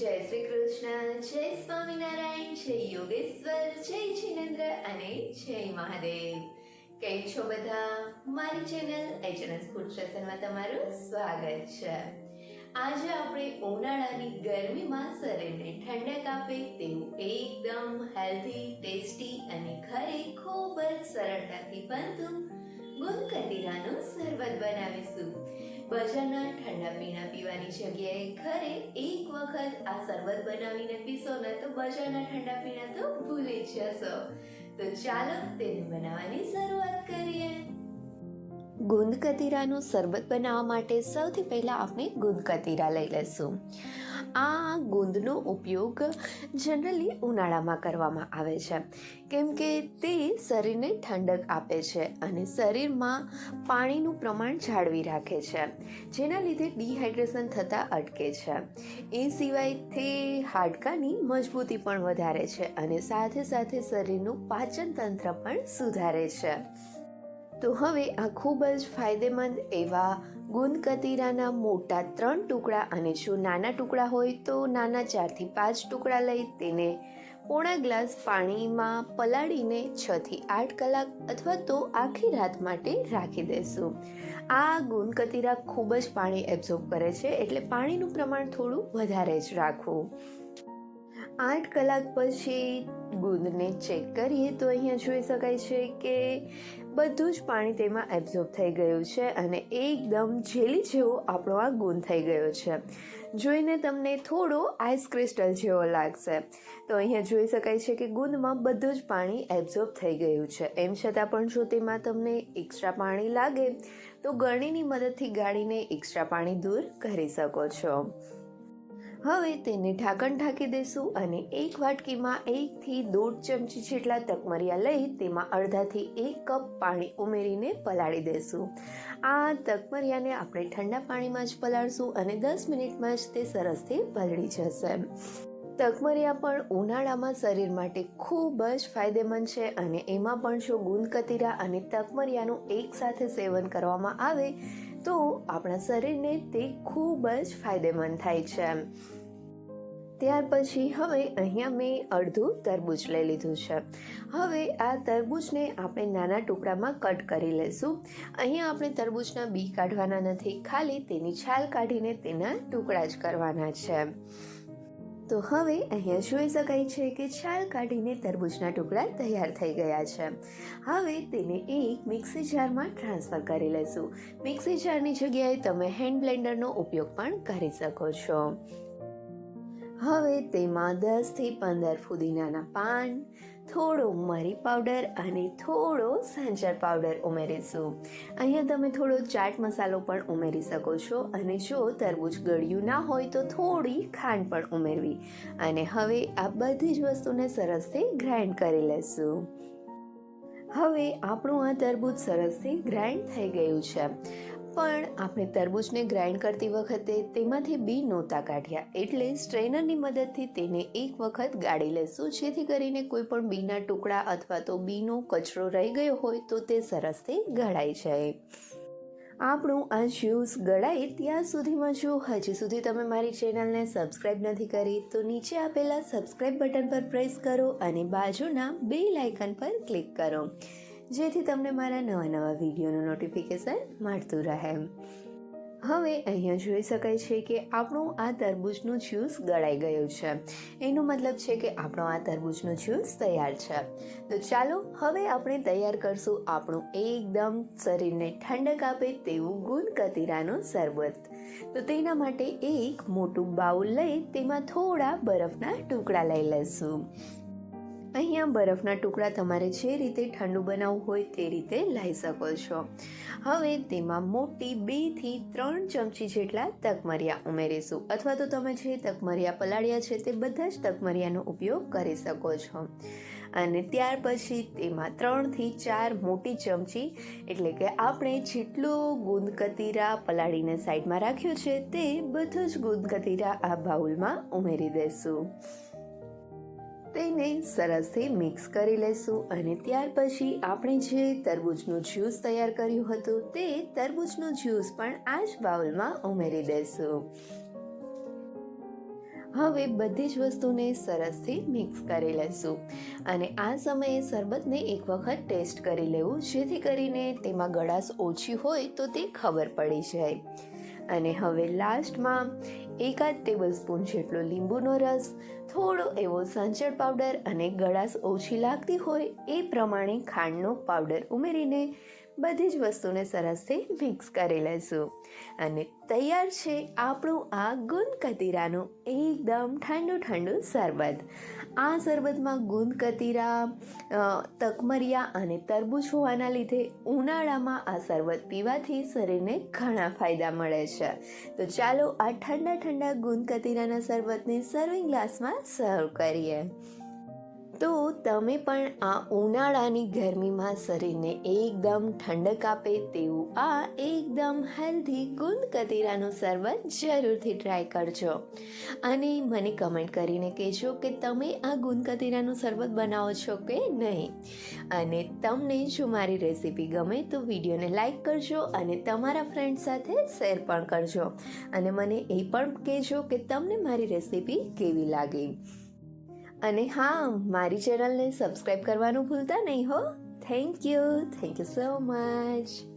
જય શ્રી કૃષ્ણ, જય સ્વામિનારાયણ, જય યોગેશ્વર, જય જિનેન્દ્ર અને જય મહાદેવ. કેમ છો બધા? મારી ચેનલ એચએનએસ ફૂડ તમારું સ્વાગત છે. આજે આપણે ઉનાળાની ગરમીમાં શરીરને ઠંડક આપે તેવું એકદમ હેલ્ધી ટેસ્ટી અને ઘરે ખૂબ જ સરળતાથી બનતું ગુંદકતીરાનું શરબત બનાવીશું. બજારના ઠંડા પીણા પીવાની જગ્યાએ ઘરે એક વખત આ શરબત બનાવીને પીશો ને તો બજારના ઠંડા પીણા તો ભૂલી જ જશો. તો ચાલો તેને બનાવવાની શરૂઆત કરીએ. ગુંદ કતીરાનું શરબત બનાવવા માટે સૌથી પહેલાં આપણે ગુંદ કતીરા લઈ લઈશું. આ ગુંદનો ઉપયોગ જનરલી ઉનાળામાં કરવામાં આવે છે. કેમ કે તે શરીરને ઠંડક આપે છે અને શરીરમાં પાણીનું પ્રમાણ જાળવી રાખે છે, જેના લીધે ડિહાઇડ્રેશન થતાં અટકે છે. એ સિવાય તે હાડકાની મજબૂતી પણ વધારે છે અને સાથે સાથે શરીરનું પાચન તંત્ર પણ સુધારે છે. તો હવે આ ખૂબ જ ફાયદેમંદ એવા ગુંદ કતીરાના મોટા ત્રણ ટુકડા અને જો નાના ટુકડા હોય તો નાના ચારથી પાંચ ટુકડા લઈ તેને પોણા ગ્લાસ પાણીમાં પલાળીને છથી આઠ કલાક અથવા તો આખી રાત માટે રાખી દેશું. આ ગુંદ કતીરા ખૂબ જ પાણી એબ્ઝોર્બ કરે છે એટલે પાણીનું પ્રમાણ થોડું વધારે જ રાખવું. આઠ કલાક પછી ગુંદને ચેક કરીએ તો અહીંયા જોઈ શકાય છે કે બધું જ પાણી તેમાં એબ્ઝોર્બ થઈ ગયું છે અને એકદમ જેલી જેવો આપણો આ ગુંદ થઈ ગયો છે. જોઈને તમને થોડો આઈસ ક્રિસ્ટલ જેવો લાગશે. તો અહીંયા જોઈ શકાય છે કે ગુંદમાં બધું જ પાણી એબ્ઝોર્બ થઈ ગયું છે. એમ છતાં પણ જો તેમાં તમને એક્સ્ટ્રા પાણી લાગે, તો ગળણીની મદદથી ગાળીને એક્સ્ટ્રા પાણી દૂર કરી શકો છો. હવે તેને ઢાંકણ ઢાંકી દઈશું અને એક વાટકીમાં એકથી દોઢ ચમચી જેટલા તકમરિયા લઈ તેમાં અડધાથી એક કપ પાણી ઉમેરીને પલાળી દઈશું. આ તકમરિયાને આપણે ઠંડા પાણીમાં જ પલાળશું અને દસ મિનિટમાં જ તે સરસથી પલળી જશે. તકમરિયા પણ ઉનાળામાં શરીર માટે ખૂબ જ ફાયદેમંદ છે અને એમાં પણ જો ગુંદ કતીરા અને તકમરિયાનું એકસાથે સેવન કરવામાં આવે તો આપણા શરીરને તે ખૂબ જ ફાયદેમંદ થાય છે. ત્યાર પછી હવે અહીંયા મેં અડધું તરબૂચ લઈ લીધું છે. હવે આ તરબૂચને આપણે નાના ટુકડામાં કટ કરી લઈશું અહીંયા આપણે તરબૂચના બી કાઢવાના નથી. ખાલી તેની છાલ કાઢીને તેના ટુકડા જ કરવાના છે. તો હવે અહીંયા જોઈ શકાય છે કે છાલ કાઢીને તરબૂચના ટુકડા તૈયાર થઈ ગયા છે. હવે તેને એક મિક્સી જારમાં ટ્રાન્સફર કરી લઈશું મિક્સી જારની જગ્યાએ તમે હેન્ડ બ્લેન્ડરનો ઉપયોગ પણ કરી શકો છો. હવે તેમાં દસથી પંદર ફુદીનાના પાન થોડો મરી પાવડર અને થોડો સાંજર પાવડર ઉમેરીશું. અહીંયા તમે થોડો ચાટ મસાલો પણ ઉમેરી શકો છો અને જો તરબૂચ ગળ્યું ના હોય તો થોડી ખાંડ પણ ઉમેરવી. અને હવે આ બધી જ વસ્તુને સરસથી ગ્રાઇન્ડ કરી લેશું. હવે આપણું આ તરબૂચ સરસથી ગ્રાઇન્ડ થઈ ગયું છે. પણ આપણે તરબૂચને ગ્રાઇન્ડ કરતી વખતે તેમાંથી બી નહોતા કાઢ્યા. એટલે સ્ટ્રેનરની મદદથી તેને એક વખત ગાળી લેશું. જેથી કરીને કોઈ પણ બીના ટુકડા અથવા તો બીનો કચરો રહી ગયો હોય તો તે સરસથી ગળાઈ જાય. આપણું આ જ્યુસ ગળાય ત્યાં સુધીમાં જો હજી સુધી તમે મારી ચેનલને સબસ્ક્રાઇબ નથી કરી, તો નીચે આપેલા સબસ્ક્રાઇબ બટન પર પ્રેસ કરો અને બાજુના બે લાઇકન પર ક્લિક કરો. જેથી તમને મારા નવા નવા વિડીયોનું નોટિફિકેશન મળતું રહે. હવે અહીંયા જોઈ શકાય છે કે આપણું આ તરબૂચનું જ્યુસ ગળાઈ ગયું છે. એનો મતલબ છે કે આપણો આ તરબૂચનો જ્યુસ તૈયાર છે. તો ચાલો હવે આપણે તૈયાર કરશું આપણું એકદમ શરીરને ઠંડક આપે તેવું ગુણ કતીરાનું શરબત. તો તેના માટે એક મોટું બાઉલ લઈ તેમાં થોડા બરફના ટુકડા લઈ લઈશું. અહીંયા બરફના ટુકડા તમારે જે રીતે ઠંડુ બનાવવું હોય તે રીતે લઈ શકો છો. હવે તેમાં મોટી બેથી ત્રણ ચમચી જેટલા તકમરિયા ઉમેરીશું. અથવા તો તમે જે તકમરિયા પલાળ્યા છે તે બધા જ તકમરિયાનો ઉપયોગ કરી શકો છો. અને ત્યાર પછી તેમાં ત્રણથી ચાર મોટી ચમચી, એટલે કે આપણે જેટલું ગુંદ કતીરા પલાળીને સાઈડમાં રાખ્યું છે તે બધું જ ગુંદ કતીરા આ બાઉલમાં ઉમેરી દઈશું તેને સરસથી મિક્સ કરી લેશું અને ત્યાર પછી આપણે જે તરબૂચનું જ્યુસ તૈયાર કર્યું હતું તે તરબૂચનું જ્યુસ પણ આ જ બાઉલમાં ઉમેરી દેશું. હવે બધી જ વસ્તુને સરસથી મિક્સ કરી લઈશું અને આ સમયે શરબતને એક વખત ટેસ્ટ કરી લેવું, જેથી કરીને તેમાં ગળાશ ઓછી હોય તો તે ખબર પડી જાય. અને હવે લાસ્ટમાં એકાદ ટેબલ સ્પૂન જેટલો લીંબુનો રસ થોડો એવો સંચળ પાવડર અને ગળાશ ઓછી લાગતી હોય એ પ્રમાણે ખાંડનો પાવડર ઉમેરીને બધી જ વસ્તુને સરસથી મિક્સ કરી લેશું. અને તૈયાર છે આપણું આ ગુંદ કતીરાનું એકદમ ઠંડુ ઠંડુ શરબત. આ શરબતમાં ગુંદ કતીરા તકમરિયા અને તરબૂચ હોવાના લીધે ઉનાળામાં આ શરબત પીવાથી શરીરને ઘણા ફાયદા મળે છે. તો ચાલો આ ઠંડા ઠંડા ગુંદ કતીરાના શરબતને સર્વિંગ ગ્લાસમાં સર્વ કરીએ. તો તમે પણ આ ઉનાળાની ગરમીમાં શરીરને એકદમ ઠંડક આપે તેવું આ એકદમ હેલ્ધી ગુંદ કતીરાનું શરબત જરૂરથી ટ્રાય કરજો. અને મને કમેન્ટ કરીને કહેજો કે તમે આ ગુંદ કતીરાનું શરબત બનાવો છો કે નહીં? અને તમને જો મારી રેસીપી ગમે તો વિડીયોને લાઇક કરજો અને તમારા ફ્રેન્ડ સાથે શેર પણ કરજો. અને મને એ પણ કહેજો કે તમને મારી રેસીપી કેવી લાગી? અને હા, મારી ચેનલને સબસ્ક્રાઈબ કરવાનું ભૂલતા નહીં હો. Thank you thank you so much